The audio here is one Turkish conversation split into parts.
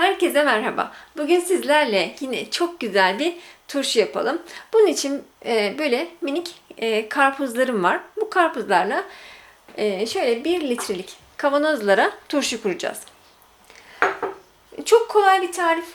Herkese merhaba. Bugün sizlerle yine çok güzel bir turşu yapalım. Bunun için e, böyle minik e, karpuzlarım var. Bu karpuzlarla e, şöyle 1 litrelik kavanozlara turşu kuracağız. Çok kolay bir tarif,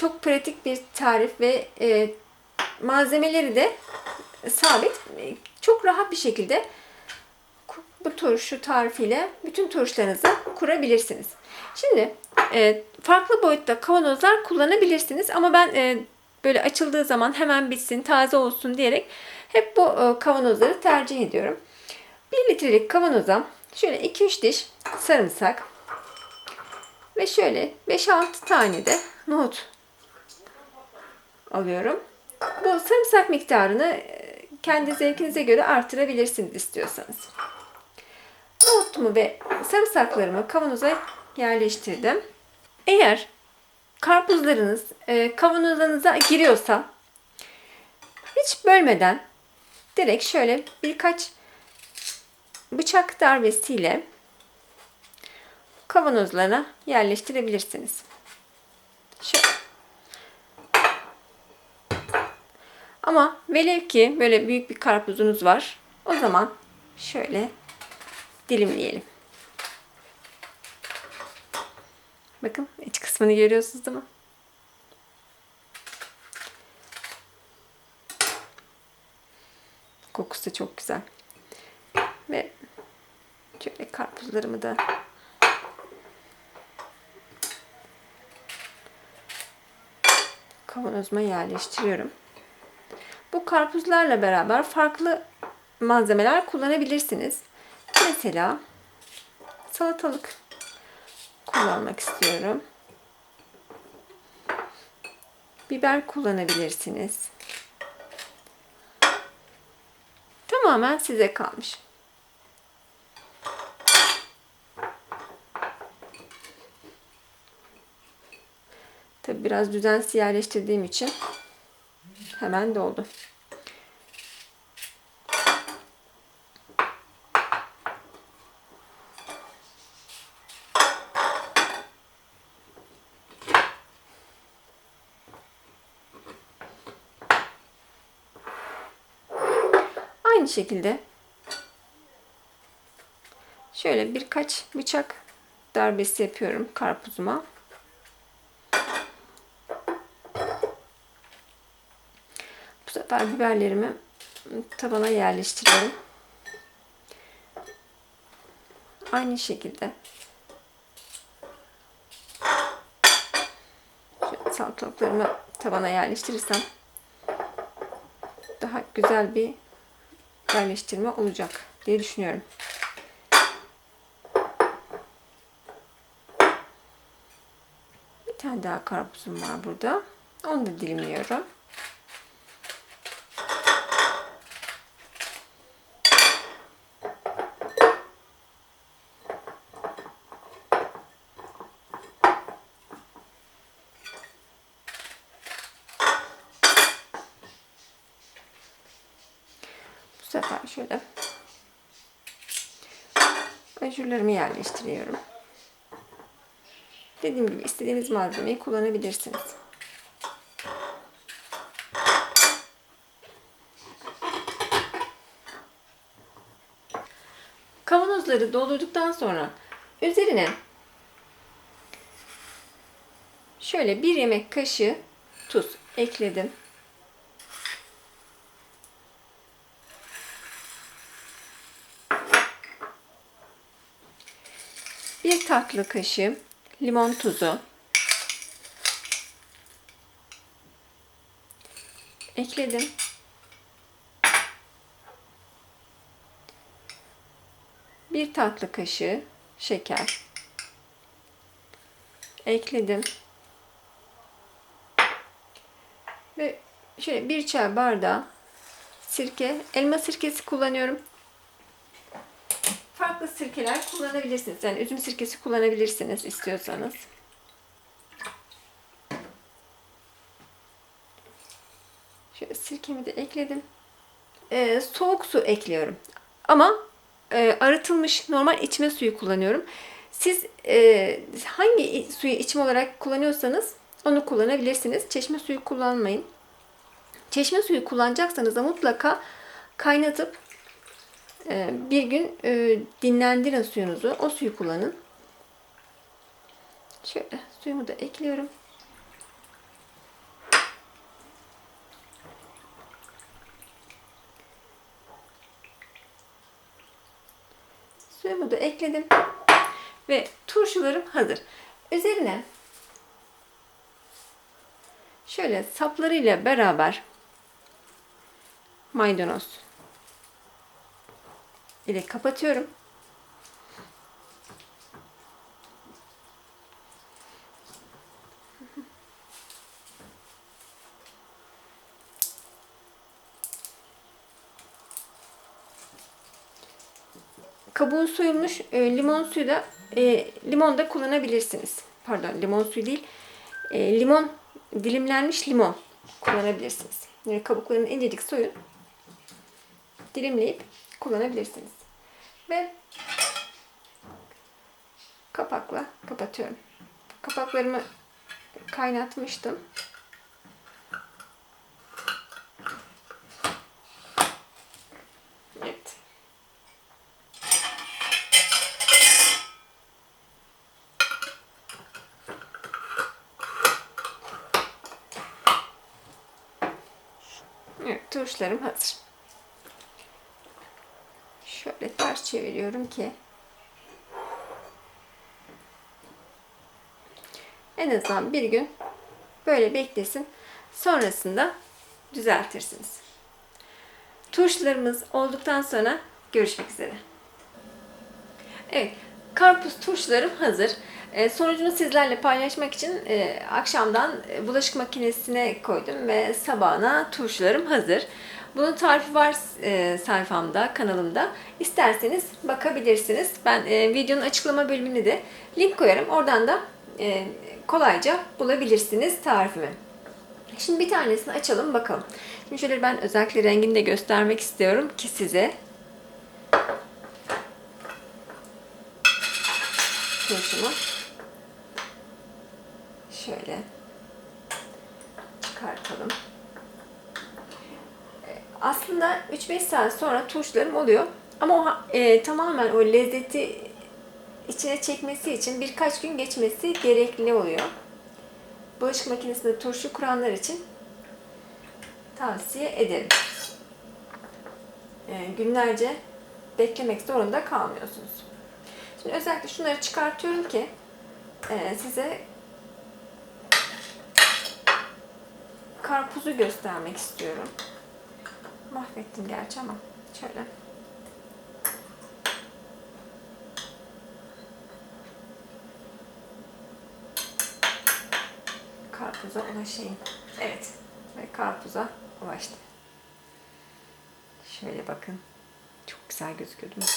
çok pratik bir tarif ve malzemeleri de sabit. Çok rahat bir şekilde bu turşu tarifiyle bütün turşularınızı kurabilirsiniz. Şimdi e, farklı boyutta kavanozlar kullanabilirsiniz ama ben e, böyle açıldığı zaman hemen bitsin, taze olsun diyerek hep bu e, kavanozları tercih ediyorum. 1 litrelik kavanoza şöyle 2-3 diş sarımsak ve şöyle 5-6 tane de nohut alıyorum. Bu sarımsak miktarını e, kendi zevkinize göre artırabilirsiniz istiyorsanız. Nohutumu ve sarımsaklarımı kavanoza yerleştirdim. Eğer karpuzlarınız e, kavanozlarınıza giriyorsa hiç bölmeden direkt şöyle birkaç bıçak darbesiyle kavanozlarına yerleştirebilirsiniz. Şöyle. Ama velev ki böyle büyük bir karpuzunuz var. O zaman şöyle dilimleyelim. Bakın iç kısmını görüyorsunuz değil mi? Kokusu da çok güzel. Ve şöyle karpuzlarımı da kavanozuma yerleştiriyorum. Bu karpuzlarla beraber farklı malzemeler kullanabilirsiniz. Mesela salatalık kullanmak istiyorum. Biber kullanabilirsiniz. Tamamen size kalmış. Tabi biraz düzensiz yerleştirdiğim için hemen doldu. Aynı şekilde şöyle birkaç bıçak darbesi yapıyorum karpuzuma. Bu sefer biberlerimi tabana yerleştiriyorum. Aynı şekilde salatalıklarımı tabana yerleştirirsem daha güzel bir yerleştirme olacak diye düşünüyorum. Bir tane daha karpuzum var burada. Onu da dilimliyorum. Sefer şöyle ajurlarımı yerleştiriyorum. Dediğim gibi istediğiniz malzemeyi kullanabilirsiniz. Kavanozları doldurduktan sonra üzerine şöyle bir yemek kaşığı tuz ekledim. Bir tatlı kaşığı limon tuzu. Ekledim. Bir tatlı kaşığı şeker. Ekledim. Ve şöyle bir çay bardağı sirke, elma sirkesi kullanıyorum farklı sirkeler kullanabilirsiniz. Yani üzüm sirkesi kullanabilirsiniz istiyorsanız. Şöyle sirkemi de ekledim. Ee, soğuk su ekliyorum. Ama e, arıtılmış normal içme suyu kullanıyorum. Siz e, hangi suyu içim olarak kullanıyorsanız onu kullanabilirsiniz. Çeşme suyu kullanmayın. Çeşme suyu kullanacaksanız da mutlaka kaynatıp bir gün e, dinlendirin suyunuzu. O suyu kullanın. Şöyle suyumu da ekliyorum. Suyumu da ekledim. Ve turşularım hazır. Üzerine şöyle saplarıyla beraber maydanoz ile kapatıyorum. Kabuğu soyulmuş e, limon suyu da e, limon da kullanabilirsiniz. Pardon limon suyu değil. E, limon dilimlenmiş limon kullanabilirsiniz. Yani kabuklarını incecik soyun. Dilimleyip kullanabilirsiniz. Ve kapakla kapatıyorum. Kapaklarımı kaynatmıştım. Evet. Evet, turşularım hazır. Şöyle ters çeviriyorum ki en azından bir gün böyle beklesin. Sonrasında düzeltirsiniz. Turşularımız olduktan sonra görüşmek üzere. Evet, karpuz turşularım hazır. E, sonucunu sizlerle paylaşmak için e, akşamdan bulaşık makinesine koydum ve sabahına turşularım hazır. Bunun tarifi var e, sayfamda, kanalımda. İsterseniz bakabilirsiniz. Ben e, videonun açıklama bölümüne de link koyarım. Oradan da e, kolayca bulabilirsiniz tarifimi. Şimdi bir tanesini açalım bakalım. Şimdi şöyle ben özellikle rengini de göstermek istiyorum ki size. Turşumu. Şöyle çıkartalım. Aslında 3-5 saat sonra turşularım oluyor. Ama o e, tamamen o lezzeti içine çekmesi için birkaç gün geçmesi gerekli oluyor. Bulaşık makinesinde turşu kuranlar için tavsiye ederim. E, günlerce beklemek zorunda kalmıyorsunuz. Şimdi özellikle şunları çıkartıyorum ki e, size karpuzu göstermek istiyorum. Mahvettim gerçi ama şöyle. Karpuza ulaşayım. Evet. Ve karpuza ulaştım. Şöyle bakın. Çok güzel gözüküyor değil mi?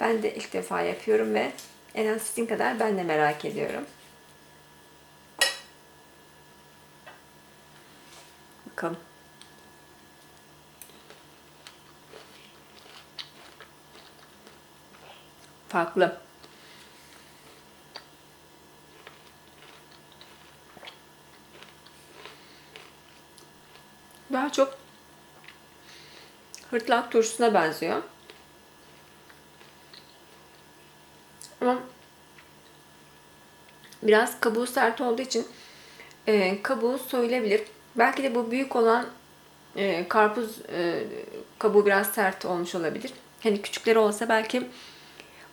Ben de ilk defa yapıyorum ve en az sizin kadar ben de merak ediyorum. Bakalım. Farklı. Daha çok hırtlak turşusuna benziyor. Ama biraz kabuğu sert olduğu için e, kabuğu soyulabilir. Belki de bu büyük olan e, karpuz e, kabuğu biraz sert olmuş olabilir. Hani küçükleri olsa belki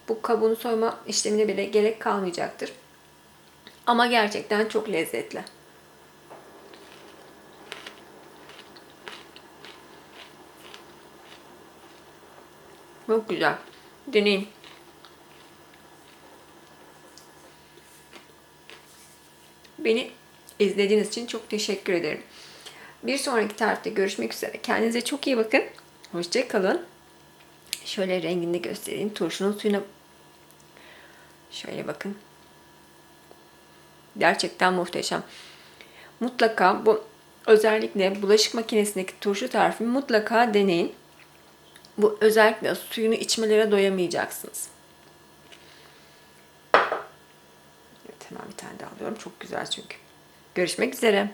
bu kabuğunu soyma işlemine bile gerek kalmayacaktır. Ama gerçekten çok lezzetli. Çok güzel. Deneyin. Beni izlediğiniz için çok teşekkür ederim. Bir sonraki tarifte görüşmek üzere. Kendinize çok iyi bakın. Hoşçakalın. Şöyle rengini göstereyim. Turşunun suyuna şöyle bakın. Gerçekten muhteşem. Mutlaka bu özellikle bulaşık makinesindeki turşu tarifini mutlaka deneyin. Bu özellikle suyunu içmelere doyamayacaksınız. Evet hemen bir tane daha alıyorum. Çok güzel çünkü. Görüşmek üzere.